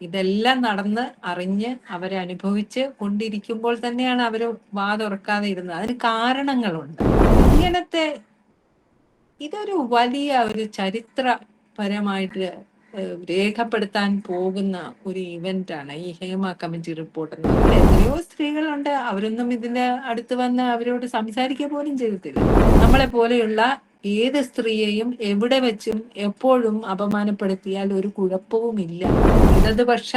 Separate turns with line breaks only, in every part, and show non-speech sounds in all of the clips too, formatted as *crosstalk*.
ഇതെല്ലാം നടന്ന് അറിഞ്ഞ് അവരെ അനുഭവിച്ച് കൊണ്ടിരിക്കുമ്പോൾ തന്നെയാണ് അവർ വാതുറക്കാതെ ഇരുന്നത്. അതിന് കാരണങ്ങളുണ്ട്. ഇങ്ങനത്തെ ഇതൊരു വലിയ ഒരു ചരിത്രപരമായിട്ട് രേഖപ്പെടുത്താൻ പോകുന്ന ഒരു ഇവന്റ് ആണ് ഈ ഹേമ കമ്മിറ്റി റിപ്പോർട്ട് എത്രയോ സ്ത്രീകളുണ്ട്. അവരൊന്നും ഇതിന്റെ അടുത്ത് വന്ന് അവരോട് സംസാരിക്കുക പോലും ചെയ്തിട്ടില്ല. നമ്മളെ പോലെയുള്ള ഏത് സ്ത്രീയെയും എവിടെ വെച്ചും എപ്പോഴും അപമാനപ്പെടുത്തിയാൽ ഒരു കുഴപ്പവുമില്ല. ഇടതുപക്ഷ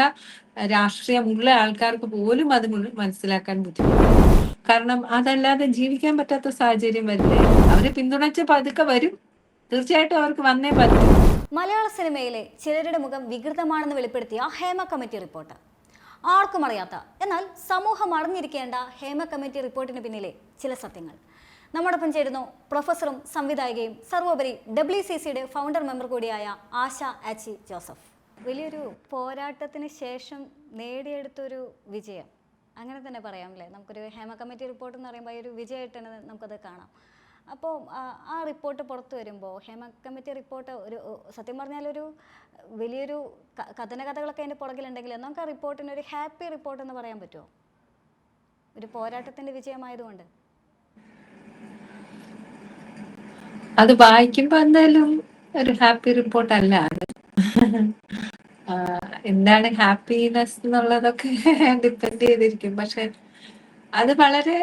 രാഷ്ട്രീയമുള്ള ആൾക്കാർക്ക് പോലും അത് മനസ്സിലാക്കാൻ ബുദ്ധിമുട്ടാണ് കാരണം അതല്ലാതെ ജീവിക്കാൻ പറ്റാത്ത സാഹചര്യം വരില്ലേ? അവരെ പിന്തുണച്ച പതുക്കെ വരും. തീർച്ചയായിട്ടും അവർക്ക് വന്നേ പറ്റും.
മലയാള സിനിമയിലെ ചിലരുടെ മുഖം വികൃതമാണെന്ന് വെളിപ്പെടുത്തിയ ഹേമ കമ്മിറ്റി റിപ്പോർട്ട്. ആർക്കും അറിയാത്ത എന്നാൽ സമൂഹം അറിഞ്ഞിരിക്കേണ്ട ഹേമ കമ്മിറ്റി റിപ്പോർട്ടിന് പിന്നിലെ ചില സത്യങ്ങൾ. നമ്മോടൊപ്പം ചേരുന്നു പ്രൊഫസറും സംവിധായകയും സർവോപരി ഡബ്ല്യു സി സിയുടെ ഫൗണ്ടർ മെമ്പർ കൂടിയായ ആശ ആച്ചി ജോസഫ്. വലിയൊരു പോരാട്ടത്തിന് ശേഷം നേടിയെടുത്തൊരു വിജയം. അങ്ങനെ തന്നെ പറയാം അല്ലേ നമുക്കൊരു ഹേമ കമ്മിറ്റി റിപ്പോർട്ട് എന്ന് പറയുമ്പോൾ ഒരു വിജയമായിട്ട് തന്നെ നമുക്കത് കാണാം. അപ്പോൾ ആ റിപ്പോർട്ട് പുറത്തു വരുമ്പോൾ ഹേമ കമ്മിറ്റി റിപ്പോർട്ട് ഒരു സത്യം പറഞ്ഞാൽ ഒരു വലിയൊരു കഥന കഥകളൊക്കെ അതിന്റെ പുറകിലുണ്ടെങ്കിൽ നമുക്ക് ആ റിപ്പോർട്ടിന് ഒരു ഹാപ്പി റിപ്പോർട്ട് എന്ന് പറയാൻ പറ്റുമോ? ഒരു പോരാട്ടത്തിന്റെ വിജയമായതുകൊണ്ട്.
അത് വായിക്കുമ്പോ എന്തായാലും ഒരു ഹാപ്പി റിപ്പോർട്ട് അല്ല അത്. എന്താണ് ഹാപ്പിനെസ് എന്നുള്ളതൊക്കെ *laughs* ഡിപ്പെൻഡ് ചെയ്തിരിക്കും. പക്ഷെ അത് വളരെ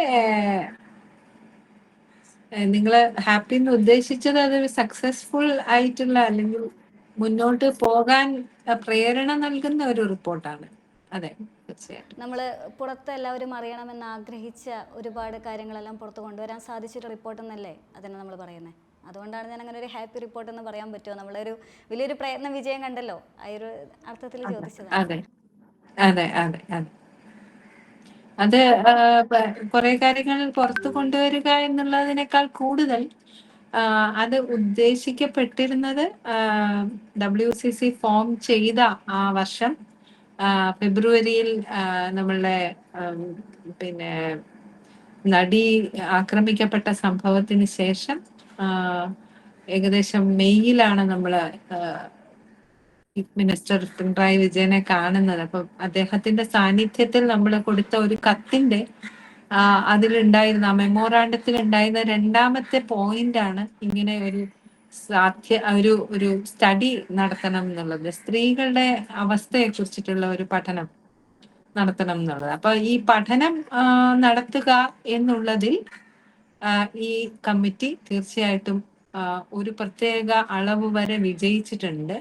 നിങ്ങൾ ഹാപ്പി എന്ന് ഉദ്ദേശിച്ചത് അതൊരു സക്സസ്ഫുൾ ആയിട്ടുള്ള അല്ലെങ്കിൽ മുന്നോട്ട് പോകാൻ പ്രേരണ നൽകുന്ന ഒരു റിപ്പോർട്ടാണ്. അതെ
നമ്മൾ പുറത്ത് എല്ലാവരും അറിയണമെന്ന് ആഗ്രഹിച്ച ഒരുപാട് കാര്യങ്ങളെല്ലാം പുറത്ത് കൊണ്ടുവരാൻ സാധിച്ചൊരു റിപ്പോർട്ട് എന്നല്ലേ അതിനെ നമ്മൾ പറയുന്നത് അതുകൊണ്ടാണ് ഞാൻ അങ്ങനെ ഒരു ഹാപ്പി റിപ്പോർട്ട് എന്ന് പറയാൻ പറ്റുമോ നമ്മളൊരു വലിയൊരു പ്രയത്നം വിജയം കണ്ടല്ലോ. ആ ഒരു അർത്ഥത്തിൽ ചോദിച്ചത്.
അതെ അതെ അതെ അതെ. അത് കുറെ കാര്യങ്ങൾ പുറത്തു കൊണ്ടുവരിക എന്നുള്ളതിനേക്കാൾ കൂടുതൽ അത് ഉദ്ദേശിക്കപ്പെട്ടിരുന്നത് ഡബ്ല്യു സി സി ഫോം ചെയ്ത ആ വർഷം ഫെബ്രുവരിയിൽ നമ്മളുടെ പിന്നെ നടി ആക്രമിക്കപ്പെട്ട സംഭവത്തിന് ശേഷം ഏകദേശം മെയ്യിലാണ് നമ്മൾ മിനിസ്റ്റർ പിണറായി വിജയനെ കാണുന്നത്. അപ്പൊ അദ്ദേഹത്തിന്റെ സാന്നിധ്യത്തിൽ നമ്മൾ കൊടുത്ത ഒരു കത്തിന്റെ അതിലുണ്ടായിരുന്ന മെമ്മോറാണ്ടത്തിൽ ഉണ്ടായിരുന്ന രണ്ടാമത്തെ പോയിന്റ് ആണ് ഇങ്ങനെ ഒരു സാധ്യ ഒരു ഒരു സ്റ്റഡി നടത്തണം എന്നുള്ളത്. സ്ത്രീകളുടെ അവസ്ഥയെ കുറിച്ചിട്ടുള്ള ഒരു പഠനം നടത്തണം എന്നുള്ളത്. അപ്പൊ ഈ പഠനം നടത്തുക എന്നുള്ളതിൽ ഈ കമ്മിറ്റി തീർച്ചയായിട്ടും ഒരു പ്രത്യേക അളവ് വരെ വിജയിച്ചിട്ടുണ്ട്.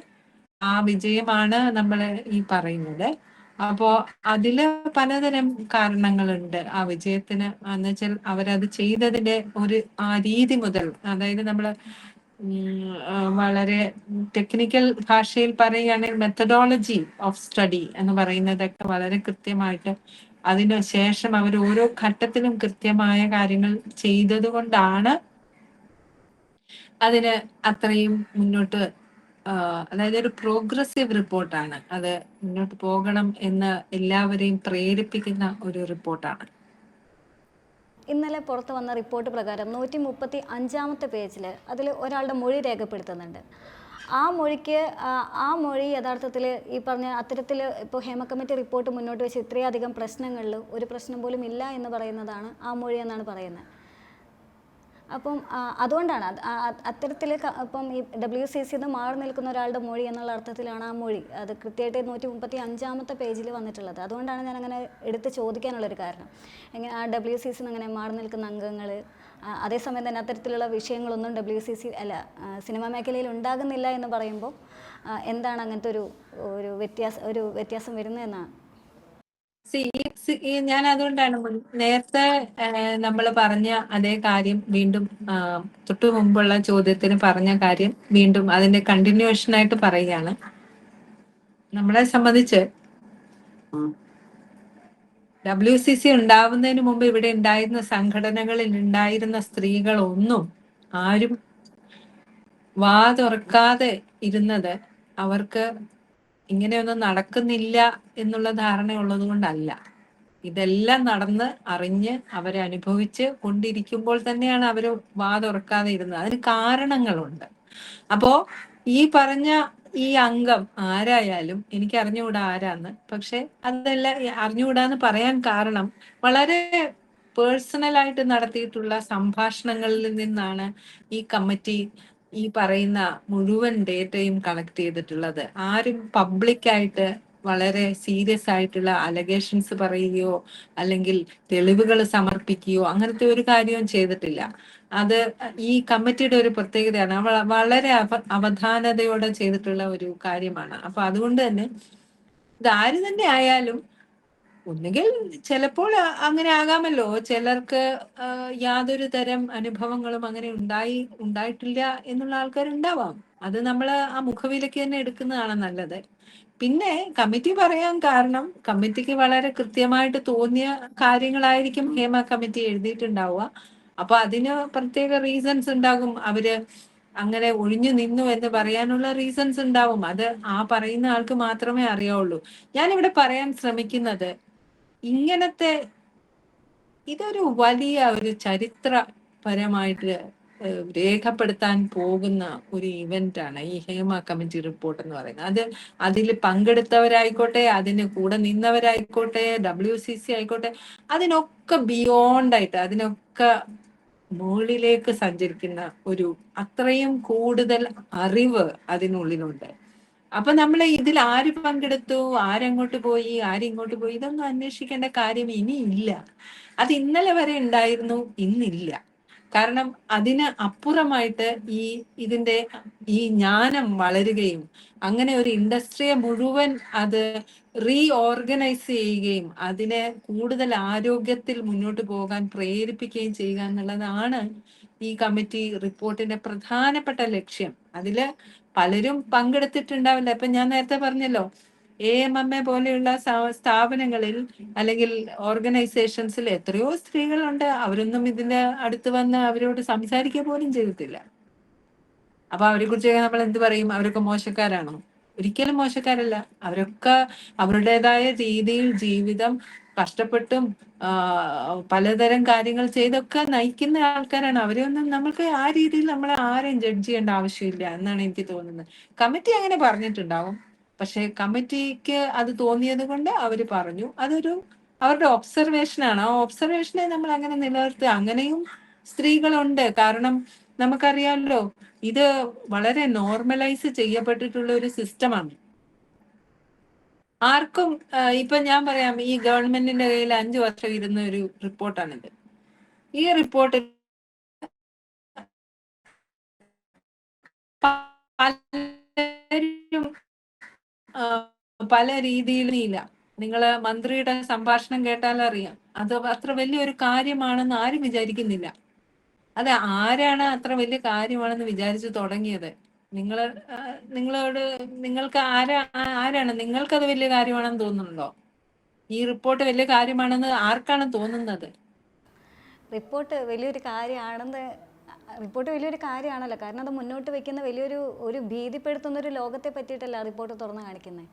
ആ വിജയമാണ് നമ്മൾ ഈ പറയുന്നത്. അപ്പോ അതിൽ പലതരം കാരണങ്ങളുണ്ട് ആ വിജയത്തിന്. എന്ന് വെച്ചാൽ അവരത് ചെയ്തതിന്റെ ഒരു ആ രീതി മുതൽ അതായത് നമ്മൾ വളരെ ടെക്നിക്കൽ ഭാഷയിൽ പറയുകയാണെങ്കിൽ മെത്തഡോളജി ഓഫ് സ്റ്റഡി എന്ന് പറയുന്നതൊക്കെ വളരെ കൃത്യമായിട്ട് അതിന് ശേഷം അവർ ഓരോ ഘട്ടത്തിലും കൃത്യമായ കാര്യങ്ങൾ ചെയ്തത് കൊണ്ടാണ് അതിന് അത്രയും മുന്നോട്ട് അതായത് ഒരു പ്രോഗ്രസീവ് റിപ്പോർട്ടാണ്. അത് മുന്നോട്ട് പോകണം എന്ന് എല്ലാവരെയും പ്രേരിപ്പിക്കുന്ന ഒരു റിപ്പോർട്ടാണ്.
ഇന്നലെ പുറത്തു വന്ന റിപ്പോർട്ട് പ്രകാരം നൂറ്റി മുപ്പത്തി അഞ്ചാമത്തെ പേജിൽ അതിൽ ഒരാളുടെ മൊഴി രേഖപ്പെടുത്തുന്നുണ്ട്. ആ മൊഴിക്ക് ആ മൊഴി യഥാർത്ഥത്തിൽ ഈ പറഞ്ഞ അത്തരത്തിൽ ഇപ്പോൾ ഹേമ കമ്മിറ്റി റിപ്പോർട്ട് മുന്നോട്ട് വെച്ച് ഇത്രയധികം പ്രശ്നങ്ങളിൽ ഒരു പ്രശ്നം പോലും ഇല്ല എന്ന് പറയുന്നതാണ് ആ മൊഴി എന്നാണ് പറയുന്നത്. അപ്പം അതുകൊണ്ടാണ് അത്തരത്തിൽ ഇപ്പം ഈ ഡബ്ല്യു സി സിന്ന് മാറി നിൽക്കുന്ന ഒരാളുടെ മൊഴി എന്നുള്ള അർത്ഥത്തിലാണ് ആ മൊഴി. അത് കൃത്യമായിട്ട് നൂറ്റി മുപ്പത്തി അഞ്ചാമത്തെ പേജിൽ വന്നിട്ടുള്ളത്. അതുകൊണ്ടാണ് ഞാൻ അങ്ങനെ എടുത്ത് ചോദിക്കാനുള്ളൊരു കാരണം. എങ്ങനെ ആ ഡബ്ല്യു സി സിന്ന് അങ്ങനെ മാറി നിൽക്കുന്ന അംഗങ്ങൾ അതേസമയം തന്നെ അത്തരത്തിലുള്ള വിഷയങ്ങളൊന്നും ഡബ്ല്യു സി സി അല്ല സിനിമാ മേഖലയിൽ ഉണ്ടാകുന്നില്ല എന്ന് പറയുമ്പോൾ എന്താണ് അങ്ങനത്തെ ഒരു ഒരു വ്യത്യാസം ഒരു വ്യത്യാസം വരുന്നതെന്നാണ്
ഞാൻ അതുകൊണ്ടാണ് നേരത്തെ നമ്മൾ പറഞ്ഞ അതേ കാര്യം വീണ്ടും തൊട്ടു മുമ്പുള്ള ചോദ്യത്തിന് പറഞ്ഞ കാര്യം വീണ്ടും അതിന്റെ കണ്ടിന്യൂഷൻ ആയിട്ട് പറയുകയാണ്. നമ്മളെ സംബന്ധിച്ച് ഡബ്ല്യു സി സി ഉണ്ടാവുന്നതിന് മുമ്പ് ഇവിടെ ഉണ്ടായിരുന്ന സംഘടനകളിൽ ഉണ്ടായിരുന്ന സ്ത്രീകളൊന്നും ആരും വാ തുറക്കാതെ ഇരുന്നത് അവർക്ക് ഇങ്ങനെയൊന്നും നടക്കുന്നില്ല എന്നുള്ള ധാരണ ഉള്ളത് കൊണ്ടല്ല. ഇതെല്ലാം നടന്ന് അറിഞ്ഞ് അവരെ അനുഭവിച്ച് കൊണ്ടിരിക്കുമ്പോൾ തന്നെയാണ് അവർ വാ തുറക്കാതെ ഇരുന്നത്. അതിന് കാരണങ്ങളുണ്ട്. അപ്പോ ഈ പറഞ്ഞ ഈ അംഗം ആരായാലും എനിക്ക് അറിഞ്ഞുകൂടാ ആരാന്ന്. പക്ഷെ അതല്ല അറിഞ്ഞുകൂടാന്ന് പറയാൻ കാരണം വളരെ പേഴ്സണലായിട്ട് നടത്തിയിട്ടുള്ള സംഭാഷണങ്ങളിൽ നിന്നാണ് ഈ കമ്മിറ്റി ഈ പറയുന്ന മുഴുവൻ ഡേറ്റയും കളക്ട് ചെയ്തിട്ടുള്ളത്. ആരും പബ്ലിക്കായിട്ട് വളരെ സീരിയസ് ആയിട്ടുള്ള അലഗേഷൻസ് പറയുകയോ അല്ലെങ്കിൽ തെളിവുകൾ സമർപ്പിക്കുകയോ അങ്ങനത്തെ ഒരു കാര്യവും ചെയ്തിട്ടില്ല. അത് ഈ കമ്മിറ്റിയുടെ ഒരു പ്രത്യേകതയാണ്. വളരെ അവ അവധാനതയോടെ ചെയ്തിട്ടുള്ള ഒരു കാര്യമാണ്. അപ്പൊ അതുകൊണ്ട് തന്നെ ഇത് ആര് തന്നെ ആയാലും ഒന്നുകിൽ ചിലപ്പോൾ അങ്ങനെ ആകാമല്ലോ. ചിലർക്ക് യാതൊരു തരം അനുഭവങ്ങളും അങ്ങനെ ഉണ്ടായി ഉണ്ടായിട്ടില്ല എന്നുള്ള ആൾക്കാരുണ്ടാവാം. അത് നമ്മൾ ആ മുഖവിലയ്ക്ക് തന്നെ എടുക്കുന്നതാണ് നല്ലത്. പിന്നെ കമ്മിറ്റി പറയാൻ കാരണം കമ്മിറ്റിക്ക് വളരെ കൃത്യമായിട്ട് തോന്നിയ കാര്യങ്ങളായിരിക്കും ഹേമ കമ്മിറ്റി എഴുതിയിട്ടുണ്ടാവുക. അപ്പൊ അതിന് പ്രത്യേക റീസൺസ് ഉണ്ടാകും. അവർ അങ്ങനെ ഒഴിഞ്ഞു നിന്നു എന്ന് പറയാനുള്ള റീസൺസ് ഉണ്ടാവും. അത് ആ പറയുന്ന ആൾക്ക് മാത്രമേ അറിയാവുള്ളൂ. ഞാനിവിടെ പറയാൻ ശ്രമിക്കുന്നത് ഇങ്ങനത്തെ ഇതൊരു വലിയ ഒരു ചരിത്രപരമായിട്ട് രേഖപ്പെടുത്താൻ പോകുന്ന ഒരു ഇവന്റ് ആണ് ഈ ഹേമ കമ്മിറ്റി റിപ്പോർട്ട് എന്ന് പറയുന്നത്. അത് അതിൽ പങ്കെടുത്തവരായിക്കോട്ടെ അതിന് കൂടെ നിന്നവരായിക്കോട്ടെ ഡബ്ല്യു സി സി ആയിക്കോട്ടെ അതിനൊക്കെ ബിയോണ്ട് ആയിട്ട് അതിനൊക്കെ മുകളിലേക്ക് സഞ്ചരിക്കുന്ന ഒരു അത്രയും കൂടുതൽ അറിവ് അതിനുള്ളിലുണ്ട്. അപ്പൊ നമ്മൾ ഇതിൽ ആര് പങ്കെടുത്തു ആരെങ്ങോട്ട് പോയി ആരിങ്ങോട്ട് പോയി ഇതൊന്നും അന്വേഷിക്കേണ്ട കാര്യം ഇനിയില്ല അത് ഇന്നലെ വരെ ഉണ്ടായിരുന്നു ഇന്നില്ല. കാരണം അതിന് അപ്പുറമായിട്ട് ഈ ഇതിന്റെ ഈ ജ്ഞാനം വളരുകയും അങ്ങനെ ഒരു ഇൻഡസ്ട്രിയെ മുഴുവൻ അത് റീ ഓർഗനൈസ് ചെയ്യുകയും അതിനെ കൂടുതൽ ആരോഗ്യത്തിൽ മുന്നോട്ട് പോകാൻ പ്രേരിപ്പിക്കുകയും ചെയ്യുക എന്നുള്ളതാണ് ഈ കമ്മിറ്റി റിപ്പോർട്ടിന്റെ പ്രധാനപ്പെട്ട ലക്ഷ്യം. അതിൽ പലരും പങ്കെടുത്തിട്ടുണ്ടാവില്ല. ഇപ്പൊ ഞാൻ നേരത്തെ പറഞ്ഞല്ലോ എ എം എം എ പോലെയുള്ള സ്ഥാപനങ്ങളിൽ അല്ലെങ്കിൽ ഓർഗനൈസേഷൻസിൽ എത്രയോ സ്ത്രീകളുണ്ട്. അവരൊന്നും ഇതിന്റെ അടുത്ത് വന്ന് അവരോട് സംസാരിക്കുക പോലും ചെയ്തിട്ടില്ല അപ്പൊ അവരെ കുറിച്ച് നമ്മൾ എന്ത് പറയും? അവരൊക്കെ മോശക്കാരാണോ? ഒരിക്കലും മോശക്കാരല്ല. അവരൊക്കെ അവരുടേതായ രീതിയിൽ ജീവിതം കഷ്ടപ്പെട്ടും പലതരം കാര്യങ്ങൾ ചെയ്തൊക്കെ നയിക്കുന്ന ആൾക്കാരാണ്. അവരെയൊന്നും നമ്മൾക്ക് ആ രീതിയിൽ നമ്മളെ ആരെയും ജഡ്ജ് ചെയ്യേണ്ട ആവശ്യമില്ല എന്നാണ് എനിക്ക് തോന്നുന്നത്. കമ്മിറ്റി അങ്ങനെ പറഞ്ഞിട്ടുണ്ടാവും. പക്ഷെ കമ്മിറ്റിക്ക് അത് തോന്നിയത് കൊണ്ട് അവർ പറഞ്ഞു. അതൊരു അവരുടെ ഒബ്സർവേഷനാണ് ആ ഒബ്സർവേഷനെ നമ്മൾ അങ്ങനെ നിലനിർത്തുക. അങ്ങനെയും സ്ത്രീകളുണ്ട്. കാരണം നമുക്കറിയാമല്ലോ ഇത് വളരെ നോർമലൈസ് ചെയ്യപ്പെട്ടിട്ടുള്ള ഒരു സിസ്റ്റമാണ് ആർക്കും ഇപ്പൊ ഞാൻ പറയാം ഈ ഗവൺമെന്റിന്റെ കയ്യിൽ അഞ്ചു വർഷം ഇരുന്ന ഒരു റിപ്പോർട്ടാണിത്. ഈ റിപ്പോർട്ടിൽ പലരും പല രീതിയിലില്ല നിങ്ങൾ മന്ത്രിയുടെ സംഭാഷണം കേട്ടാൽ അറിയാം അത് അത്ര വലിയൊരു കാര്യമാണെന്ന് ആരും വിചാരിക്കുന്നില്ല. അത് ആരാണ് അത്ര വലിയ കാര്യമാണെന്ന് വിചാരിച്ചു തുടങ്ങിയത്? നിങ്ങൾ നിങ്ങളോട് നിങ്ങൾക്ക് ആരാ ആരാണ്? നിങ്ങൾക്കത് വലിയ കാര്യമാണെന്ന് തോന്നുന്നുണ്ടോ? ഈ റിപ്പോർട്ട് വലിയ കാര്യമാണെന്ന് ആർക്കാണ് തോന്നുന്നത്?
റിപ്പോർട്ട് വലിയൊരു കാര്യമാണെന്ന് റിപ്പോർട്ട് വലിയൊരു കാര്യമാണല്ലോ. കാരണം അത് മുന്നോട്ട് വെക്കുന്ന വലിയൊരു ഒരു ഭീതിപ്പെടുത്തുന്ന ഒരു ലോകത്തെ പറ്റിയിട്ടല്ല റിപ്പോർട്ട് തുറന്നു കാണിക്കുന്നത്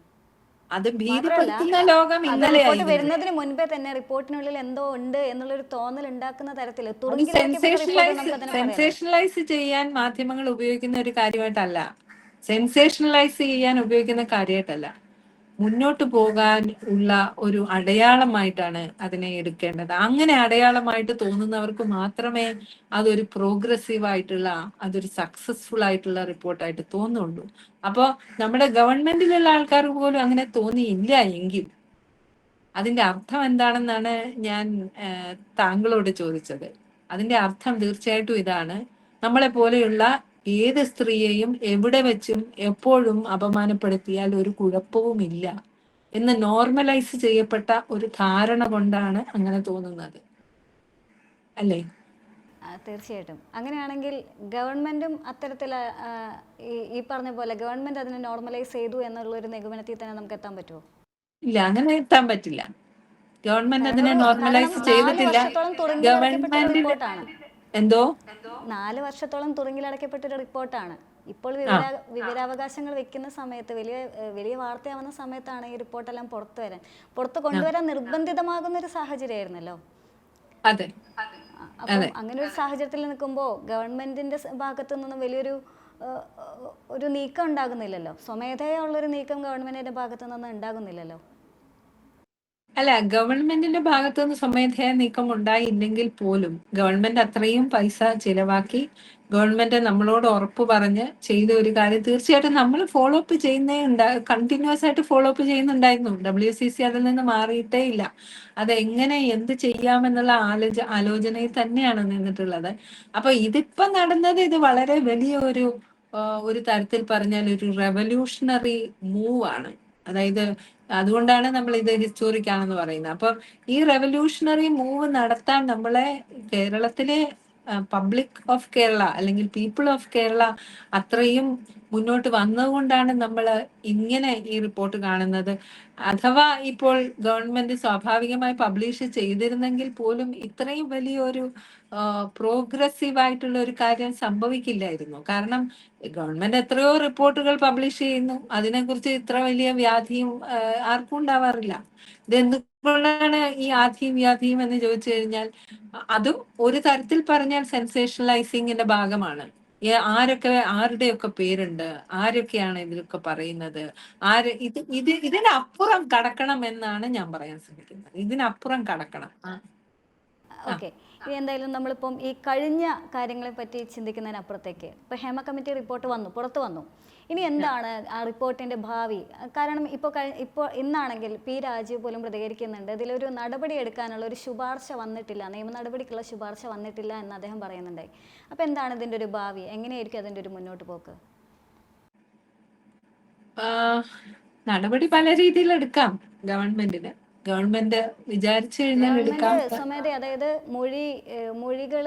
അത് ഭീതിപ്പെടുത്തുന്ന ലോകം ഇന്നലെ
വരുന്നതിന് മുൻപേ തന്നെ റിപ്പോർട്ടിനുള്ളിൽ എന്തോ ഉണ്ട് എന്നുള്ളൊരു തോന്നൽ ഉണ്ടാക്കുന്ന തരത്തിൽ
സെൻസേഷണലൈസ് സെൻസേഷണലൈസ് ചെയ്യാൻ മാധ്യമങ്ങൾ ഉപയോഗിക്കുന്ന ഒരു കാര്യമായിട്ടല്ല. സെൻസേഷണലൈസ് ചെയ്യാൻ ഉപയോഗിക്കുന്ന കാര്യമായിട്ടല്ല. മുന്നോട്ട് പോകാൻ ഉള്ള ഒരു അടയാളമായിട്ടാണ് അതിനെ എടുക്കേണ്ടത്. അങ്ങനെ അടയാളമായിട്ട് തോന്നുന്നവർക്ക് മാത്രമേ അതൊരു പ്രോഗ്രസീവ് ആയിട്ടുള്ള അതൊരു സക്സസ്ഫുൾ ആയിട്ടുള്ള റിപ്പോർട്ടായിട്ട് തോന്നുള്ളൂ. അപ്പോൾ നമ്മുടെ ഗവൺമെന്റിലുള്ള ആൾക്കാർക്ക് പോലും അങ്ങനെ തോന്നിയില്ല എങ്കിൽ അതിന്റെ അർത്ഥം എന്താണെന്നാണ് ഞാൻ താങ്കളോട് ചോദിച്ചത്. അതിന്റെ അർത്ഥം തീർച്ചയായിട്ടും ഇതാണ്. നമ്മളെ പോലെയുള്ള ഏത് സ്ത്രീയെയും എവിടെ വെച്ചും എപ്പോഴും അപമാനപ്പെടുത്തിയാൽ ഒരു കുഴപ്പവുമില്ല എന്ന് നോർമലൈസ് ചെയ്യപ്പെട്ട ഒരു ധാരണ കൊണ്ടാണ് അങ്ങനെ തോന്നുന്നത്. അല്ലേ?
തീർച്ചയായിട്ടും. അങ്ങനെയാണെങ്കിൽ ഗവൺമെന്റും അത്തരത്തിൽ ഈ- പറഞ്ഞ പോലെ ഗവൺമെന്റ് അതിനെ നോർമലൈസ് ചെയ്തു എന്നുള്ള ഒരു നിഗമനത്തിൽ തന്നെ നമുക്ക് എത്താൻ പറ്റുമോ
ഇല്ല അങ്ങനെ എത്താൻ പറ്റില്ല. ഗവൺമെന്റ് അതിനെ നോർമലൈസ് ചെയ്തിട്ടില്ല.
റിപ്പോർട്ടാണ്.
എന്തോ?
നാല് വർഷത്തോളം തുറങ്കിലടക്കപ്പെട്ട ഒരു റിപ്പോർട്ടാണ്. ഇപ്പോൾ വിവര വിവരാവകാശങ്ങൾ വെക്കുന്ന സമയത്ത് വലിയ വലിയ വാർത്തയാവുന്ന സമയത്താണ് ഈ റിപ്പോർട്ടെല്ലാം പുറത്തു വരാൻ പുറത്ത് കൊണ്ടുവരാൻ നിർബന്ധിതമാകുന്ന ഒരു സാഹചര്യമായിരുന്നല്ലോ?
അതെ.
അപ്പം അങ്ങനെ ഒരു സാഹചര്യത്തിൽ നിൽക്കുമ്പോൾ ഗവൺമെന്റിന്റെ ഭാഗത്തു നിന്നും വലിയൊരു ഒരു നീക്കം ഉണ്ടാകുന്നില്ലല്ലോ? സ്വമേധയുള്ള ഒരു നീക്കം ഗവൺമെന്റിന്റെ ഭാഗത്തു നിന്ന് ഉണ്ടാകുന്നില്ലല്ലോ?
അല്ല ഗവൺമെന്റിന്റെ ഭാഗത്തുനിന്ന് സ്വമേധയാ നീക്കം ഉണ്ടായില്ലെങ്കിൽ പോലും ഗവൺമെന്റ് അത്രയും പൈസ ചിലവാക്കി ഗവൺമെന്റ് നമ്മളോട് ഉറപ്പ് പറഞ്ഞ് ചെയ്ത ഒരു കാര്യം തീർച്ചയായിട്ടും നമ്മൾ ഫോളോ അപ്പ് ചെയ്യുന്നേ ഉണ്ടാ കണ്ടിന്യൂസ് ആയിട്ട് ഫോളോ അപ്പ് ചെയ്യുന്നുണ്ടായിരുന്നു. ഡബ്ല്യു സി സി അതിൽ നിന്ന് മാറിയിട്ടേ ഇല്ല. അത് എങ്ങനെ എന്ത് ചെയ്യാമെന്നുള്ള ആലോച ആലോചനയിൽ തന്നെയാണ് നിന്നിട്ടുള്ളത്. അപ്പൊ ഇതിപ്പോ നടന്നത് ഇത് വളരെ വലിയ ഒരു ഒരു തരത്തിൽ പറഞ്ഞാൽ ഒരു റെവല്യൂഷണറി മൂവ് ആണ്. അതായത് അതുകൊണ്ടാണ് നമ്മൾ ഇത് ഹിസ്റ്റോറിക് ആണെന്ന് പറയുന്നത്. അപ്പൊ ഈ റെവല്യൂഷണറി മൂവ് നടത്താൻ നമ്മളെ കേരളത്തിലെ പബ്ലിക് ഓഫ് കേരള അല്ലെങ്കിൽ പീപ്പിൾ ഓഫ് കേരള അത്രയും മുന്നോട്ട് വന്നതുകൊണ്ടാണ് നമ്മൾ ഇങ്ങനെ ഈ റിപ്പോർട്ട് കാണുന്നത്. അഥവാ ഇപ്പോൾ ഗവൺമെന്റ് സ്വാഭാവികമായി പബ്ലിഷ് ചെയ്തിരുന്നെങ്കിൽ പോലും ഇത്രയും വലിയൊരു പ്രോഗ്രസീവ് ആയിട്ടുള്ള ഒരു കാര്യം സംഭവിക്കില്ലായിരുന്നു. കാരണം ഗവൺമെന്റ് എത്രയോ റിപ്പോർട്ടുകൾ പബ്ലിഷ് ചെയ്യുന്നു. അതിനെക്കുറിച്ച് ഇത്ര വലിയ വ്യാധിയും ആർക്കും ഉണ്ടാവാറില്ല. ഇത് എന്തുകൊണ്ടാണ് ഈ ആധിയും വ്യാധിയും എന്ന് ചോദിച്ചു കഴിഞ്ഞാൽ അതും ഒരു തരത്തിൽ പറഞ്ഞാൽ സെൻസേഷണലൈസിങ്ങിന്റെ ഭാഗമാണ്. ആരൊക്കെ ആരുടെയൊക്കെ പേരുണ്ട് ആരൊക്കെയാണ് ഇതിലൊക്കെ പറയുന്നത് ആര് ഇത് ഇത് ഇതിനപ്പുറം കടക്കണം എന്നാണ് ഞാൻ പറയാൻ ശ്രമിക്കുന്നത്. ഇതിനപ്പുറം കടക്കണം.
ഓക്കെ. എന്തായാലും നമ്മളിപ്പം ഈ കഴിഞ്ഞ കാര്യങ്ങളെ പറ്റി ചിന്തിക്കുന്നതിനപ്പുറത്തേക്ക്. ഇപ്പൊ ഹേമ കമ്മിറ്റി റിപ്പോർട്ട് വന്നു പുറത്തു വന്നു. ഇനി എന്താണ് ആ റിപ്പോർട്ടിന്റെ ഭാവി? കാരണം ഇപ്പോൾ ഇപ്പോൾ ഇന്നാണെങ്കിൽ പി രാജീവ് പോലും പ്രതികരിക്കുന്നുണ്ട്. ഇതിലൊരു നടപടി എടുക്കാനുള്ള ഒരു ശുപാർശ വന്നിട്ടില്ല. നിയമ നടപടിക്കുള്ള ശുപാർശ വന്നിട്ടില്ല എന്ന് അദ്ദേഹം പറയുന്നുണ്ടായി. അപ്പോൾ എന്താണ് ഇതിന്റെ ഒരു ഭാവി? എങ്ങനെയായിരിക്കും അതിന്റെ ഒരു മുന്നോട്ട് പോക്ക്?
നടപടി പല രീതിയിൽ എടുക്കാം ഗവൺമെന്റിന്. ഗവൺമെന്റ് വിചാരിച്ചു കഴിഞ്ഞാൽ
സ്വമേധ അതായത് മൊഴി മൊഴികൾ മൊഴികൾ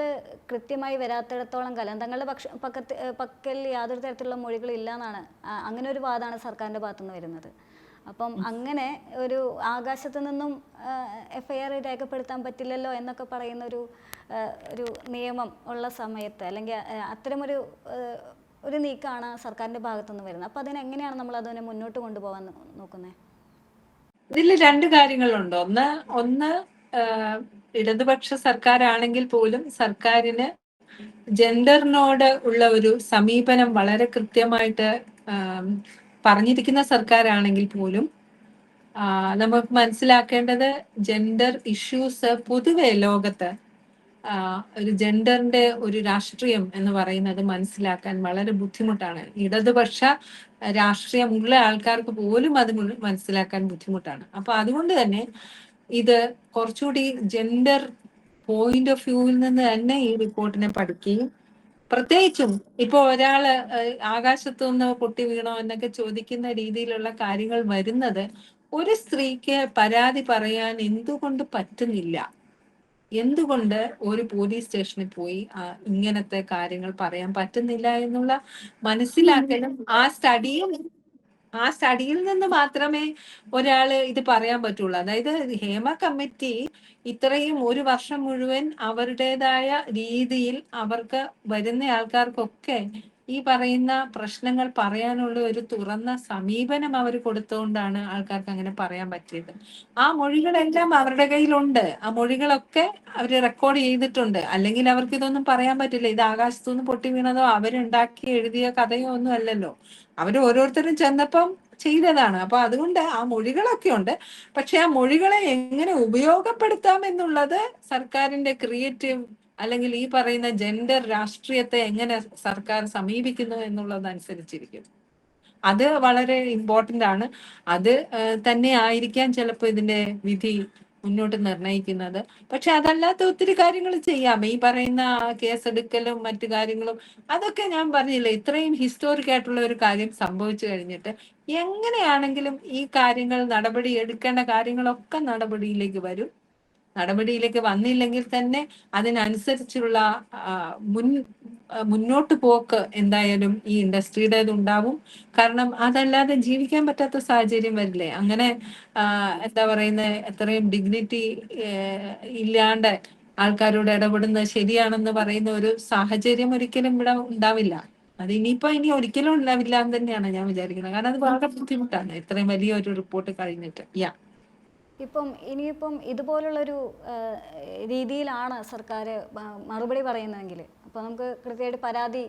കൃത്യമായി വരാത്തിടത്തോളം കാലം. തങ്ങളുടെ പക്ഷ പക്കത്ത് പക്കൽ യാതൊരു തരത്തിലുള്ള മൊഴികൾ ഇല്ല എന്നാണ് അങ്ങനെ ഒരു വാദമാണ് സർക്കാരിന്റെ ഭാഗത്തുനിന്ന് വരുന്നത്. അപ്പം അങ്ങനെ ഒരു ആകാശത്ത് നിന്നും എഫ്ഐആർ രേഖപ്പെടുത്താൻ പറ്റില്ലല്ലോ എന്നൊക്കെ പറയുന്ന ഒരു ഒരു നിയമം ഉള്ള സമയത്ത് അല്ലെങ്കിൽ അത്തരമൊരു ഒരു നീക്കമാണ് സർക്കാരിന്റെ ഭാഗത്തുനിന്ന് വരുന്നത്. അപ്പൊ അതിനെങ്ങനെയാണ് നമ്മൾ അതിനെ മുന്നോട്ട് കൊണ്ടുപോകാൻ നോക്കുന്നത്
ഇതിൽ രണ്ട് കാര്യങ്ങളുണ്ട്. ഒന്ന് ഒന്ന് ഇടതുപക്ഷ സർക്കാരാണെങ്കിൽ പോലും സർക്കാരിന് ജെൻഡറിനോട് ഉള്ള ഒരു സമീപനം വളരെ കൃത്യമായിട്ട് പറഞ്ഞിരിക്കുന്ന സർക്കാരാണെങ്കിൽ പോലും നമുക്ക് മനസ്സിലാക്കേണ്ടത് ജെൻഡർ ഇഷ്യൂസ് പൊതുവെ ലോകത്ത് ഒരു ജെൻഡറിന്റെ ഒരു രാഷ്ട്രീയം എന്ന് പറയുന്നത് മനസ്സിലാക്കാൻ വളരെ ബുദ്ധിമുട്ടാണ്. ഇടതുപക്ഷ രാഷ്ട്രീയമുള്ള ആൾക്കാർക്ക് പോലും അത് മനസ്സിലാക്കാൻ ബുദ്ധിമുട്ടാണ്. അപ്പൊ അതുകൊണ്ട് തന്നെ ഇത് കുറച്ചുകൂടി ജെൻഡർ പോയിന്റ് ഓഫ് വ്യൂവിൽ നിന്ന് തന്നെ ഈ റിപ്പോർട്ടിനെ പഠിക്കുകയും പ്രത്യേകിച്ചും ഇപ്പൊ ഒരാൾ ആകാശത്തു നിന്ന് പൊട്ടി വീണോ എന്നൊക്കെ ചോദിക്കുന്ന രീതിയിലുള്ള കാര്യങ്ങൾ വരുന്നത് ഒരു സ്ത്രീക്ക് പരാതി പറയാൻ എന്തുകൊണ്ട് പറ്റുന്നില്ല? എന്തുകൊണ്ട് ഒരു പോലീസ് സ്റ്റേഷനിൽ പോയി ഇങ്ങനത്തെ കാര്യങ്ങൾ പറയാൻ പറ്റുന്നില്ല എന്നുള്ള മനസ്സിലാക്കലും ആ സ്റ്റഡിയും ആ സ്റ്റഡിയിൽ നിന്ന് മാത്രമേ ഒരാൾ ഇത് പറയാൻ പറ്റുള്ളൂ. അതായത് ഹേമ കമ്മിറ്റി ഇത്രയും ഒരു വർഷം മുഴുവൻ അവരുടേതായ രീതിയിൽ അവർക്ക് വരുന്ന ആൾക്കാർക്കൊക്കെ ഈ പറയുന്ന പ്രശ്നങ്ങൾ പറയാനുള്ള ഒരു തുറന്ന സമീപനം അവർ കൊടുത്തുകൊണ്ടാണ് ആൾക്കാർക്ക് അങ്ങനെ പറയാൻ പറ്റിയത്. ആ മൊഴികളെല്ലാം അവരുടെ കയ്യിലുണ്ട്. ആ മൊഴികളൊക്കെ അവർ റെക്കോർഡ് ചെയ്തിട്ടുണ്ട്. അല്ലെങ്കിൽ അവർക്ക് ഇതൊന്നും പറയാൻ പറ്റില്ല. ഇത് ആകാശത്തുനിന്ന് പൊട്ടി വീണതോ അവരുണ്ടാക്കി എഴുതിയ കഥയോ ഒന്നും അല്ലല്ലോ. അവർ ഓരോരുത്തരും ചെന്നപ്പം ചെയ്തതാണ്. അപ്പൊ അതുകൊണ്ട് ആ മൊഴികളൊക്കെ ഉണ്ട്. പക്ഷെ ആ മൊഴികളെ എങ്ങനെ ഉപയോഗപ്പെടുത്താം എന്നുള്ളത് സർക്കാരിന്റെ ക്രിയേറ്റീവ് അല്ലെങ്കിൽ ഈ പറയുന്ന ജെൻഡർ രാഷ്ട്രീയത്തെ എങ്ങനെ സർക്കാർ സമീപിക്കുന്നു എന്നുള്ളതനുസരിച്ചിരിക്കും. അത് വളരെ ഇമ്പോർട്ടന്റ് ആണ്. അത് തന്നെ ആയിരിക്കാൻ ചിലപ്പോൾ ഇതിന്റെ വിധി മുന്നോട്ട് നിർണയിക്കുന്നത് പക്ഷെ അതല്ലാത്ത ഒത്തിരി കാര്യങ്ങൾ ചെയ്യാം. ഈ പറയുന്ന കേസെടുക്കലും മറ്റു കാര്യങ്ങളും അതൊക്കെ ഞാൻ പറഞ്ഞില്ല ഇത്രയും ഹിസ്റ്റോറിക് ആയിട്ടുള്ള ഒരു കാര്യം സംഭവിച്ചു കഴിഞ്ഞിട്ട് എങ്ങനെയാണെങ്കിലും ഈ കാര്യങ്ങൾ നടപടി എടുക്കേണ്ട കാര്യങ്ങളൊക്കെ നടപടിയിലേക്ക് വരും. നടപടിയിലേക്ക് വന്നില്ലെങ്കിൽ തന്നെ അതിനനുസരിച്ചുള്ള മുൻ മുന്നോട്ട് പോക്ക് എന്തായാലും ഈ ഇൻഡസ്ട്രിയുടേത് ഉണ്ടാവും. കാരണം അതല്ലാതെ ജീവിക്കാൻ പറ്റാത്ത സാഹചര്യം വരില്ലേ? അങ്ങനെ എന്താ പറയുന്നത് എത്രയും ഡിഗ്നിറ്റി ഇല്ലാണ്ട് ആൾക്കാരോട് ഇടപെടുന്നത് ശരിയാണെന്ന് പറയുന്ന ഒരു സാഹചര്യം ഒരിക്കലും ഇവിടെ ഉണ്ടാവില്ല. അത് ഇനിയിപ്പോ ഇനി ഒരിക്കലും ഉണ്ടാവില്ല എന്ന് തന്നെയാണ് ഞാൻ വിചാരിക്കുന്നത്. കാരണം അത് വളരെ ബുദ്ധിമുട്ടാണ്. ഇത്രയും വലിയൊരു റിപ്പോർട്ട് കഴിഞ്ഞിട്ട്. യാ
ഇപ്പം ഇനിയിപ്പം ഇതുപോലുള്ളൊരു രീതിയിലാണ് സർക്കാർ മറുപടി പറയുന്നതെങ്കിൽ അപ്പോൾ നമുക്ക് കൃത്യമായിട്ട് പരാതി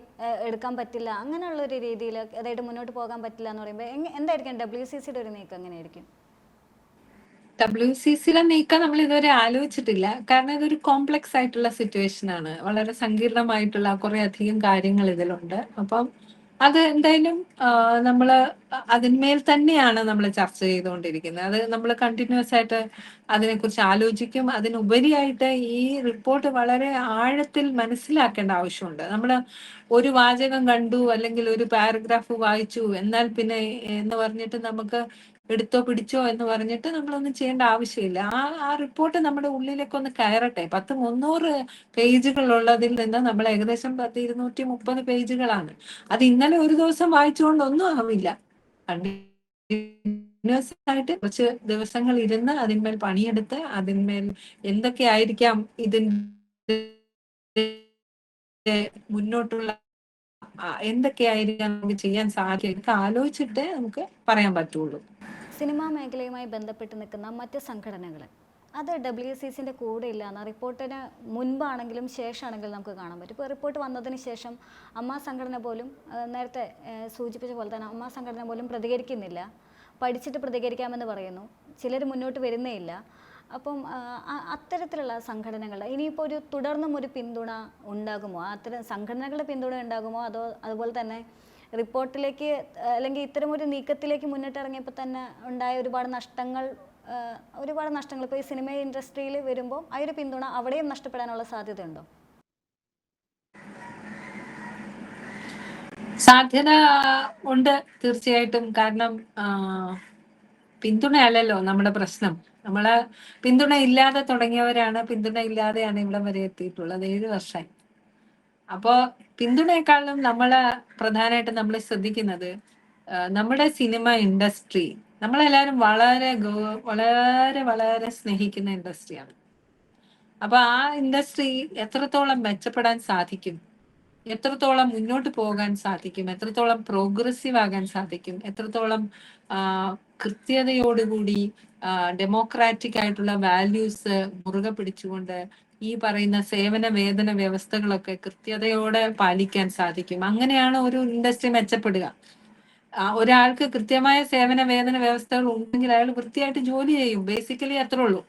എടുക്കാൻ പറ്റില്ല. അങ്ങനെയുള്ളൊരു രീതിയിൽ അതായിട്ട് മുന്നോട്ട് പോകാൻ പറ്റില്ല എന്ന് പറയുമ്പോൾ എന്തായിരിക്കും? ഡബ്ല്യു സി സിയുടെ ഒരു നീക്കം എങ്ങനെയായിരിക്കും?
ഡബ്ല്യു സി സിയിലെ നീക്കം നമ്മൾ ഇതുവരെ ആലോചിച്ചിട്ടില്ല. കാരണം ഇതൊരു കോംപ്ലക്സ് ആയിട്ടുള്ള സിറ്റുവേഷൻ ആണ്. വളരെ സങ്കീർണമായിട്ടുള്ള കുറെ അധികം കാര്യങ്ങൾ ഇതിലുണ്ട്. അപ്പം അത് എന്തായാലും നമ്മൾ അതിന്മേൽ തന്നെയാണ് നമ്മൾ ചർച്ച ചെയ്തുകൊണ്ടിരിക്കുന്നത്. അത് നമ്മൾ കണ്ടിന്യൂസ് ആയിട്ട് അതിനെക്കുറിച്ച് ആലോചിക്കും. അതിനുപരിയായിട്ട് ഈ റിപ്പോർട്ട് വളരെ ആഴത്തിൽ മനസ്സിലാക്കേണ്ട ആവശ്യമുണ്ട്. നമ്മൾ ഒരു വാചകം കണ്ടു അല്ലെങ്കിൽ ഒരു പാരഗ്രാഫ് വായിച്ചു എന്നാൽ പിന്നെ എന്ന് പറഞ്ഞിട്ട് നമുക്ക് എടുത്തോ പിടിച്ചോ എന്ന് പറഞ്ഞിട്ട് നമ്മളൊന്നും ചെയ്യേണ്ട ആവശ്യമില്ല. ആ ആ റിപ്പോർട്ട് നമ്മുടെ ഉള്ളിലേക്ക് ഒന്ന് കയറട്ടെ. പത്ത് മുന്നൂറ് പേജുകൾ ഉള്ളതിൽ നിന്ന് നമ്മൾ ഏകദേശം പത്ത് ഇരുന്നൂറ്റി മുപ്പത് പേജുകളാണ്. അത് ഇന്നലെ ഒരു ദിവസം വായിച്ചുകൊണ്ട് ഒന്നും ആവില്ല. കണ്ടിന്യൂസ് ആയിട്ട് കുറച്ച് ദിവസങ്ങൾ ഇരുന്ന് അതിന്മേൽ പണിയെടുത്ത് അതിന്മേൽ എന്തൊക്കെ ആയിരിക്കാം ഇതിന്റെ മുന്നോട്ടുള്ള എന്തൊക്കെ എന്തൊക്കെയായിരിക്കാം നമുക്ക് ചെയ്യാൻ സാധിക്കും? ഇതൊക്കെ ആലോചിച്ചിട്ടേ നമുക്ക് പറയാൻ പറ്റുള്ളൂ.
സിനിമാ മേഖലയുമായി ബന്ധപ്പെട്ട് നിൽക്കുന്ന മറ്റ് സംഘടനകൾ. അത് ഡബ്ല്യു സി സിന്റെ കൂടെ ഇല്ല എന്ന റിപ്പോർട്ടിന് മുൻപാണെങ്കിലും ശേഷമാണെങ്കിലും നമുക്ക് കാണാൻ പറ്റും. ഇപ്പോൾ റിപ്പോർട്ട് വന്നതിന് ശേഷം അമ്മ സംഘടന പോലും നേരത്തെ സൂചിപ്പിച്ച പോലെ തന്നെ അമ്മ സംഘടന പോലും പ്രതികരിക്കുന്നില്ല. പഠിച്ചിട്ട് പ്രതികരിക്കാമെന്ന് പറയുന്നു. ചിലർ മുന്നോട്ട് വരുന്നേ ഇല്ല. അപ്പം അത്തരത്തിലുള്ള സംഘടനകൾ ഇനിയിപ്പോൾ ഒരു തുടർന്നും ഒരു പിന്തുണ ഉണ്ടാകുമോ? അത്തരം സംഘടനകളുടെ പിന്തുണ ഉണ്ടാകുമോ? അതോ അതുപോലെ തന്നെ റിപ്പോർട്ടിലേക്ക് അല്ലെങ്കിൽ ഇത്തരം ഒരു നീക്കത്തിലേക്ക് മുന്നിട്ടിറങ്ങിയപ്പോൾ തന്നെ ഉണ്ടായ ഒരുപാട് നഷ്ടങ്ങൾ ഒരുപാട് നഷ്ടങ്ങൾ. ഇപ്പോൾ ഈ സിനിമ ഇൻഡസ്ട്രിയിൽ വരുമ്പോൾ ആ ഒരു പിന്തുണ അവിടെയും നഷ്ടപ്പെടാനുള്ള സാധ്യതയുണ്ടോ?
സാധ്യത ഉണ്ട് തീർച്ചയായിട്ടും. കാരണം പിന്തുണയല്ലല്ലോ നമ്മുടെ പ്രശ്നം. നമ്മൾ പിന്തുണ ഇല്ലാതെ തുടങ്ങിയവരാണ് പിന്തുണ ഇല്ലാതെയാണ് ഇവിടം വരെ എത്തിയിട്ടുള്ളത്. ഏഴ് വർഷമായി അപ്പോ പിന്തുണയെക്കാളും നമ്മൾ പ്രധാനമായിട്ട് നമ്മൾ ശ്രദ്ധിക്കുന്നത് നമ്മുടെ സിനിമ ഇൻഡസ്ട്രി നമ്മളെല്ലാവരും വളരെ വളരെ വളരെ സ്നേഹിക്കുന്ന ഇൻഡസ്ട്രിയാണ്. അപ്പൊ ആ ഇൻഡസ്ട്രി എത്രത്തോളം മെച്ചപ്പെടാൻ സാധിക്കും എത്രത്തോളം മുന്നോട്ട് പോകാൻ സാധിക്കും എത്രത്തോളം പ്രോഗ്രസീവ് ആകാൻ സാധിക്കും എത്രത്തോളം കൃത്യതയോടുകൂടി ഡെമോക്രാറ്റിക് ആയിട്ടുള്ള വാല്യൂസ് മുറുകെ പിടിച്ചുകൊണ്ട് ഈ പറയുന്ന സേവന വേതന വ്യവസ്ഥകളൊക്കെ കൃത്യതയോടെ പാലിക്കാൻ സാധിക്കും. അങ്ങനെയാണ് ഒരു ഇൻഡസ്ട്രി മെച്ചപ്പെടുക. ഒരാൾക്ക് കൃത്യമായ സേവന വേതന വ്യവസ്ഥകൾ ഉണ്ടെങ്കിൽ അയാൾ വൃത്തിയായിട്ട് ജോലി ചെയ്യും. ബേസിക്കലി അത്രേ ഉള്ളൂ.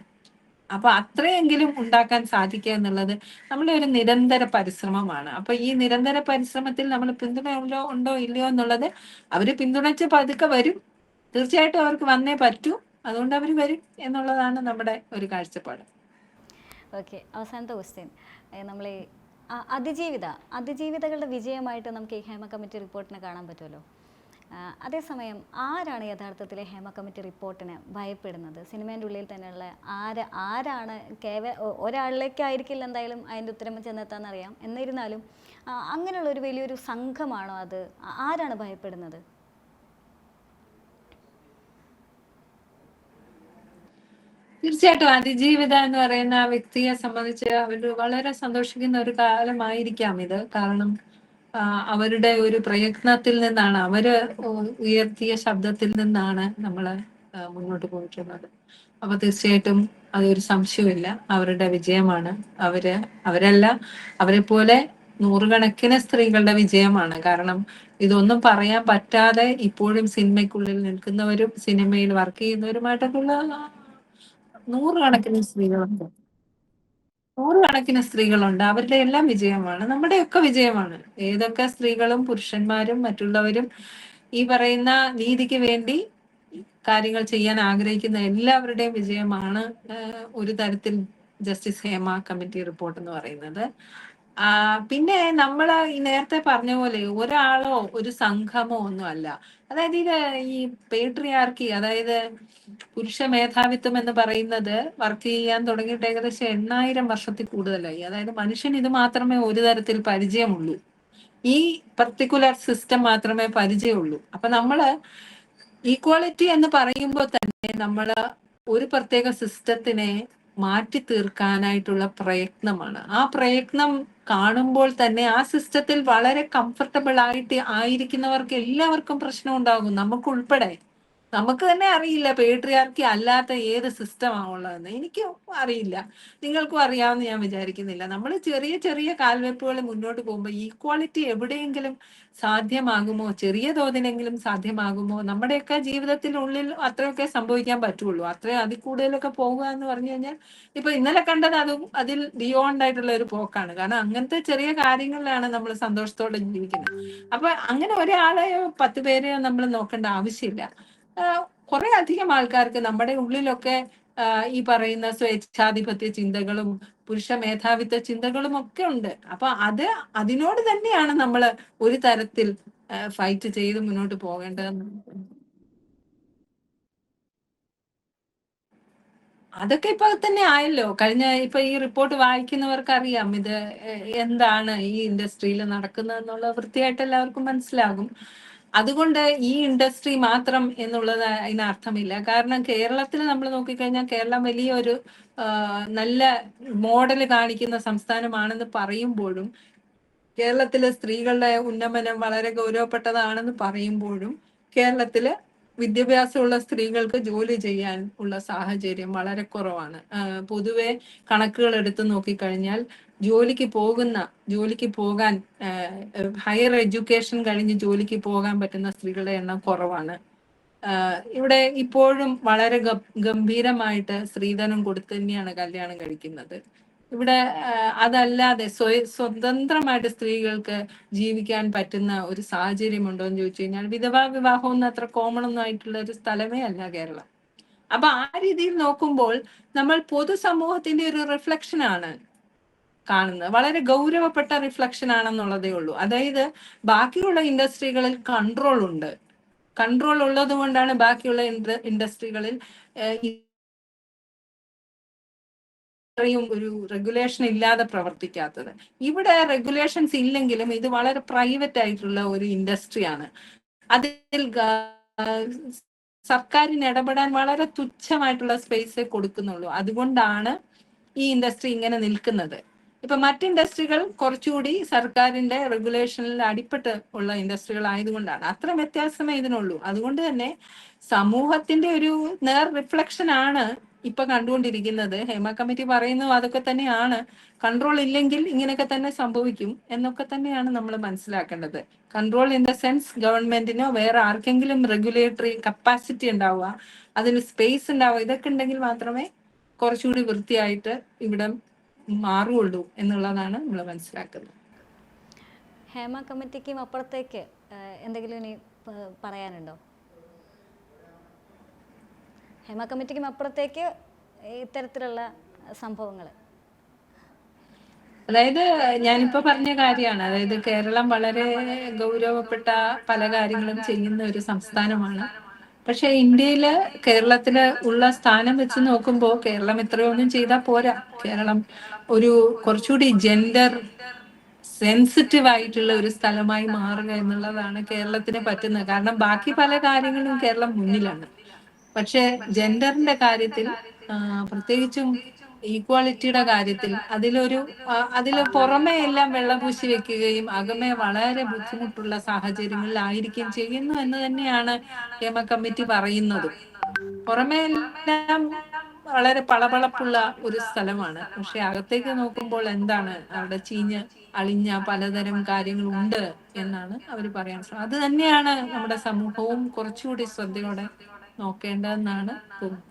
അപ്പൊ അത്രയെങ്കിലും ഉണ്ടാക്കാൻ സാധിക്കുക എന്നുള്ളത് നമ്മളെ ഒരു നിരന്തര പരിശ്രമമാണ്. അപ്പൊ ഈ നിരന്തര പരിശ്രമത്തിൽ നമ്മൾ പിന്തുണ ഉണ്ടോ ഉണ്ടോ ഇല്ലയോ എന്നുള്ളത് അവർ പിന്തുണച്ച് പതുക്കെ വരും. തീർച്ചയായിട്ടും അവർക്ക് വന്നേ പറ്റൂ. അതുകൊണ്ട് അവർ വരും എന്നുള്ളതാണ് നമ്മുടെ ഒരു കാഴ്ചപ്പാട്.
ഓക്കെ അവസാനത്തെ ക്വസ്റ്റ്യൻ നമ്മൾ അതിജീവിത അതിജീവിതകളുടെ വിജയമായിട്ട് നമുക്ക് ഈ ഹേമ കമ്മിറ്റി റിപ്പോർട്ടിനെ കാണാൻ പറ്റുമല്ലോ? അതേസമയം ആരാണ് യഥാർത്ഥത്തിലെ ഹേമ കമ്മിറ്റി റിപ്പോർട്ടിനെ ഭയപ്പെടുന്നത്? സിനിമേന്റെ ഉള്ളിൽ തന്നെയുള്ള ആര് ആരാണ് കേവല ഒരാളിലേക്കായിരിക്കില്ല എന്തായാലും അതിന്റെ ഉത്തരം ചെന്നെത്താന്നറിയാം. എന്നിരുന്നാലും അങ്ങനെയുള്ള ഒരു വലിയൊരു സംഘമാണോ അത്? ആരാണ് ഭയപ്പെടുന്നത്?
തീർച്ചയായിട്ടും അതിജീവിത എന്ന് പറയുന്ന ആ വ്യക്തിയെ സംബന്ധിച്ച് അവർ വളരെ സന്തോഷിക്കുന്ന ഒരു കാലമായിരിക്കാം ഇത്. കാരണം അവരുടെ ഒരു പ്രയത്നത്തിൽ നിന്നാണ് അവർ ഉയർത്തിയ ശബ്ദത്തിൽ നിന്നാണ് നമ്മൾ മുന്നോട്ട് പോയിട്ടുള്ളത്. അപ്പൊ തീർച്ചയായിട്ടും അതൊരു സംശയമില്ല അവരുടെ വിജയമാണ്. അവർ അവരല്ല അവരെ പോലെ നൂറുകണക്കിന് സ്ത്രീകളുടെ വിജയമാണ്. കാരണം ഇതൊന്നും പറയാൻ പറ്റാതെ ഇപ്പോഴും സിനിമയ്ക്കുള്ളിൽ നിൽക്കുന്നവരും സിനിമയിൽ വർക്ക് ചെയ്യുന്നവരുമായിട്ടൊക്കെയുള്ള നൂറുകണക്കിന് സ്ത്രീകളുണ്ട്. നൂറുകണക്കിന് സ്ത്രീകളുണ്ട്. അവരുടെ എല്ലാം വിജയമാണ്. നമ്മുടെയൊക്കെ വിജയമാണ്. ഏതൊക്കെ സ്ത്രീകളും പുരുഷന്മാരും മറ്റുള്ളവരും ഈ പറയുന്ന നീതിക്ക് വേണ്ടി കാര്യങ്ങൾ ചെയ്യാൻ ആഗ്രഹിക്കുന്ന എല്ലാവരുടെയും വിജയമാണ് ഒരു തരത്തിൽ ജസ്റ്റിസ് ഹേമ കമ്മിറ്റി റിപ്പോർട്ട് എന്ന് പറയുന്നത്. പിന്നെ നമ്മൾ നേരത്തെ പറഞ്ഞ പോലെ ഒരാളോ ഒരു സംഘമോ ഒന്നും അല്ല അതായത് ഇത് ഈ പേട്രിയാർക്കി അതായത് പുരുഷ മേധാവിത്വം എന്ന് പറയുന്നത് വർക്ക് ചെയ്യാൻ തുടങ്ങിയിട്ട് ഏകദേശം എണ്ണായിരം വർഷത്തിൽ കൂടുതലായി. അതായത് മനുഷ്യൻ ഇത് മാത്രമേ ഒരു തരത്തിൽ പരിചയമുള്ളൂ. ഈ പർട്ടിക്കുലർ സിസ്റ്റം മാത്രമേ പരിചയമുള്ളൂ. അപ്പൊ നമ്മൾ ഈക്വാളിറ്റി എന്ന് പറയുമ്പോൾ തന്നെ നമ്മൾ ഒരു പ്രത്യേക സിസ്റ്റത്തിനെ മാറ്റി തീർക്കാനായിട്ടുള്ള പ്രയത്നമാണ്. ആ പ്രയത്നം കാണുമ്പോൾ തന്നെ ആ സിസ്റ്റത്തിൽ വളരെ കംഫർട്ടബിൾ ആയിട്ട് ആയിരിക്കുന്നവർക്ക് എല്ലാവർക്കും പ്രശ്നം ഉണ്ടാകും. നമുക്ക് ഉൾപ്പെടെ നമുക്ക് തന്നെ അറിയില്ല. പേട്രിയാർക്കി അല്ലാത്ത ഏത് സിസ്റ്റമാണ് ഉള്ളതെന്ന്. എനിക്ക് അറിയില്ല. നിങ്ങൾക്കും അറിയാമെന്ന് ഞാൻ വിചാരിക്കുന്നില്ല. നമ്മൾ ചെറിയ ചെറിയ കാൽവെപ്പുകൾ മുന്നോട്ട് പോകുമ്പോൾ ഈക്വാളിറ്റി എവിടെയെങ്കിലും സാധ്യമാകുമോ? ചെറിയ തോതിലെങ്കിലും സാധ്യമാകുമോ? നമ്മുടെയൊക്കെ ജീവിതത്തിനുള്ളിൽ അത്രയൊക്കെ സംഭവിക്കാൻ പറ്റുള്ളൂ. അത്രയും അതിൽ കൂടുതലൊക്കെ പോകുക എന്ന് പറഞ്ഞു കഴിഞ്ഞാൽ ഇപ്പൊ ഇന്നലെ കണ്ടത് അതും അതിൽ ബിയോണ്ട് ആയിട്ടുള്ള ഒരു പോക്കാണ്. കാരണം അങ്ങനത്തെ ചെറിയ കാര്യങ്ങളിലാണ് നമ്മൾ സന്തോഷത്തോടെ ജീവിക്കുന്നത്. അപ്പൊ അങ്ങനെ ഒരാളെയോ പത്ത് പേരെയോ നമ്മൾ നോക്കേണ്ട ആവശ്യമില്ല. കുറെ അധികം ആൾക്കാർക്ക് നമ്മുടെ ഉള്ളിലൊക്കെ ഈ പറയുന്ന സ്വേച്ഛാധിപത്യ ചിന്തകളും പുരുഷ മേധാവിത്വ ചിന്തകളും ഒക്കെ ഉണ്ട്. അപ്പൊ അത് അതിനോട് തന്നെയാണ് നമ്മൾ ഒരു തരത്തിൽ ഫൈറ്റ് ചെയ്ത് മുന്നോട്ട് പോകേണ്ടതെന്ന് അതൊക്കെ ഇപ്പൊ തന്നെ ആയല്ലോ. കഴിഞ്ഞ ഇപ്പൊ ഈ റിപ്പോർട്ട് വായിക്കുന്നവർക്ക് അറിയാം ഇത് എന്താണ് ഈ ഇൻഡസ്ട്രിയിൽ നടക്കുന്നത് എന്നുള്ളത് വൃത്തിയായിട്ട് എല്ലാവർക്കും മനസ്സിലാകും. അതുകൊണ്ട് ഈ ഇൻഡസ്ട്രി മാത്രം എന്നുള്ളത് അതിന് അർത്ഥമില്ല. കാരണം കേരളത്തിൽ നമ്മൾ നോക്കിക്കഴിഞ്ഞാൽ കേരളം വലിയൊരു നല്ല മോഡൽ കാണിക്കുന്ന സംസ്ഥാനമാണെന്ന് പറയുമ്പോഴും കേരളത്തിലെ സ്ത്രീകളുടെ ഉന്നമനം വളരെ ഗൗരവപ്പെട്ടതാണെന്ന് പറയുമ്പോഴും കേരളത്തിൽ വിദ്യാഭ്യാസമുള്ള സ്ത്രീകൾക്ക് ജോലി ചെയ്യാൻ ഉള്ള സാഹചര്യം വളരെ കുറവാണ്. പൊതുവെ കണക്കുകൾ എടുത്തു നോക്കിക്കഴിഞ്ഞാൽ ജോലിക്ക് പോകുന്ന ജോലിക്ക് പോകാൻ ഹയർ എഡ്യൂക്കേഷൻ കഴിഞ്ഞ് ജോലിക്ക് പോകാൻ പറ്റുന്ന സ്ത്രീകളുടെ എണ്ണം കുറവാണ്. ഇവിടെ ഇപ്പോഴും വളരെ ഗംഭീരമായിട്ട് സ്ത്രീധനം കൊടുത്തു തന്നെയാണ് കല്യാണം കഴിക്കുന്നത്. ഇവിടെ അതല്ലാതെ സ്വയ സ്വതന്ത്രമായിട്ട് സ്ത്രീകൾക്ക് ജീവിക്കാൻ പറ്റുന്ന ഒരു സാഹചര്യം ഉണ്ടോ എന്ന് ചോദിച്ചു കഴിഞ്ഞാൽ വിധവാ വിവാഹം ഒന്നും അത്ര കോമൺ ഒന്നും ആയിട്ടുള്ള ഒരു സ്ഥലമേ അല്ല കേരളം. അപ്പൊ ആ രീതിയിൽ നോക്കുമ്പോൾ നമ്മൾ പൊതുസമൂഹത്തിന്റെ ഒരു റിഫ്ലക്ഷൻ ആണ്. കാണുന്നത്. വളരെ ഗൗരവപ്പെട്ട റിഫ്ലക്ഷൻ ആണെന്നുള്ളതേ ഉള്ളൂ. അതായത് ബാക്കിയുള്ള ഇൻഡസ്ട്രികളിൽ കൺട്രോൾ ഉണ്ട്. കൺട്രോൾ ഉള്ളത് കൊണ്ടാണ് ബാക്കിയുള്ള ഇൻഡസ്ട്രികളിൽ ഇത്രയും ഒരു റെഗുലേഷൻ ഇല്ലാതെ പ്രവർത്തിക്കാത്തത്. ഇവിടെ റെഗുലേഷൻസ് ഇല്ലെങ്കിലും ഇത് വളരെ പ്രൈവറ്റ് ആയിട്ടുള്ള ഒരു ഇൻഡസ്ട്രിയാണ് അതിൽ സർക്കാരിന് ഇടപെടാൻ വളരെ തുച്ഛമായിട്ടുള്ള സ്പേസ് കൊടുക്കുന്നുള്ളൂ. അതുകൊണ്ടാണ് ഈ ഇൻഡസ്ട്രി ഇങ്ങനെ നിൽക്കുന്നത്. ഇപ്പൊ മറ്റ് ഇൻഡസ്ട്രികൾ കുറച്ചുകൂടി സർക്കാരിന്റെ റെഗുലേഷനിൽ അടിപ്പെട്ട് ഉള്ള ഇൻഡസ്ട്രികൾ ആയതുകൊണ്ടാണ്. അത്ര വ്യത്യാസമേ ഇതിനുള്ളൂ. അതുകൊണ്ട് തന്നെ സമൂഹത്തിന്റെ ഒരു നേർ റിഫ്ലക്ഷൻ ആണ് ഇപ്പൊ കണ്ടുകൊണ്ടിരിക്കുന്നത്. ഹേമ കമ്മിറ്റി പറയുന്നു അതൊക്കെ തന്നെയാണ്. കൺട്രോൾ ഇല്ലെങ്കിൽ ഇങ്ങനെയൊക്കെ തന്നെ സംഭവിക്കും എന്നൊക്കെ തന്നെയാണ് നമ്മൾ മനസ്സിലാക്കേണ്ടത്. കൺട്രോൾ ഇൻ ദ സെൻസ് ഗവൺമെന്റിനോ വേറെ ആർക്കെങ്കിലും റെഗുലേറ്ററി കപ്പാസിറ്റി ഉണ്ടാവുക അതിന് സ്പേസ് ഉണ്ടാവുക ഇതൊക്കെ ഉണ്ടെങ്കിൽ മാത്രമേ കുറച്ചുകൂടി വൃത്തിയായിട്ട് ഇവിടെ മാറുള്ളൂ എന്നുള്ളതാണ് നമ്മൾ മനസ്സിലാക്കുന്നത്.
ഹേമ കമ്മിറ്റിക്കും അപ്പുറത്തേക്ക് എന്തെങ്കിലും ഇനി പറയാനുണ്ടോ? ഹേമ കമ്മിറ്റിക്കും അപ്പുറത്തേക്ക് ഇത്തരത്തിലുള്ള സംഭവങ്ങൾ
അതായത് ഞാനിപ്പോ പറഞ്ഞ കാര്യമാണ്. അതായത് കേരളം വളരെ ഗൗരവപ്പെട്ട പല കാര്യങ്ങളും ചെയ്യുന്ന ഒരു സംസ്ഥാനമാണ്. പക്ഷെ ഇന്ത്യയിൽ കേരളത്തിൽ ഉള്ള സ്ഥാനം വെച്ച് നോക്കുമ്പോൾ കേരളം ഇത്രയൊന്നും ചെയ്താൽ പോരാ. കേരളം ഒരു കുറച്ചുകൂടി ജെൻഡർ സെൻസിറ്റീവ് ആയിട്ടുള്ള ഒരു സ്ഥലമായി മാറുക എന്നുള്ളതാണ് കേരളത്തിന് പറ്റുന്നത്. കാരണം ബാക്കി പല കാര്യങ്ങളും കേരളം മുന്നിലാണ്. പക്ഷെ ജെൻഡറിന്റെ കാര്യത്തിൽ പ്രത്യേകിച്ചും ഈക്വാളിറ്റിയുടെ കാര്യത്തിൽ അതിലൊരു അതിൽ പുറമെ എല്ലാം വെള്ളപൂശി വെക്കുകയും അകമെ വളരെ ബുദ്ധിമുട്ടുള്ള സാഹചര്യങ്ങളിലായിരിക്കും ചെയ്യുന്നു എന്ന് തന്നെയാണ് ക്ഷേമ കമ്മിറ്റി പറയുന്നത്. പുറമെ എല്ലാം വളരെ പളപളപ്പുള്ള ഒരു സ്ഥലമാണ്. പക്ഷെ അകത്തേക്ക് നോക്കുമ്പോൾ എന്താണ് അവിടെ ചീഞ്ഞ് അളിഞ്ഞ പലതരം കാര്യങ്ങളുണ്ട് എന്നാണ് അവർ പറയാൻ അത് തന്നെയാണ് നമ്മുടെ സമൂഹവും കുറച്ചുകൂടി ശ്രദ്ധയോടെ നോക്കേണ്ടതെന്നാണ് തോന്നുന്നത്.